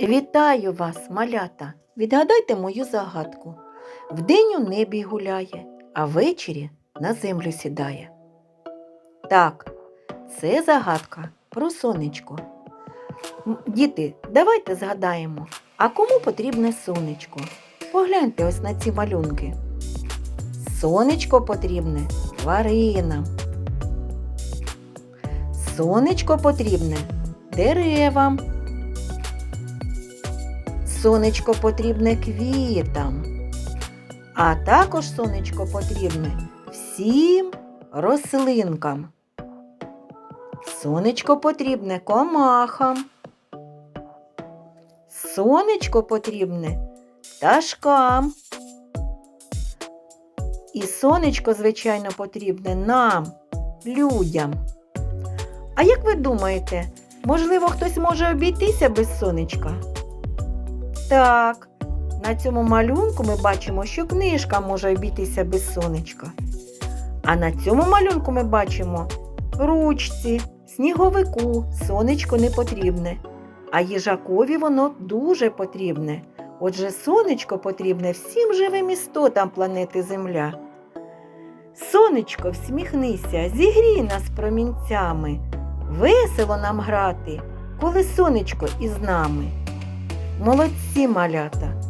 Вітаю вас, малята! Відгадайте мою загадку. Вдень у небі гуляє, а ввечері на землю сідає. Так, це загадка про сонечко. Діти, давайте згадаємо, а кому потрібне сонечко? Погляньте ось на ці малюнки. Сонечко потрібне тваринам. Сонечко потрібне деревам. Сонечко потрібне квітам. А також сонечко потрібне всім рослинкам. Сонечко потрібне комахам. Сонечко потрібне пташкам. І сонечко, звичайно, потрібне нам, людям. А як ви думаєте, можливо, хтось може обійтися без сонечка? Так, на цьому малюнку ми бачимо, що книжка може обійтися без сонечка. А на цьому малюнку ми бачимо ручці, сніговику сонечко не потрібне, а їжакові воно дуже потрібне. Отже, сонечко потрібне всім живим істотам планети Земля. Сонечко, всміхнися, зігрій нас промінцями. Весело нам грати, коли сонечко із нами. Молодці малята!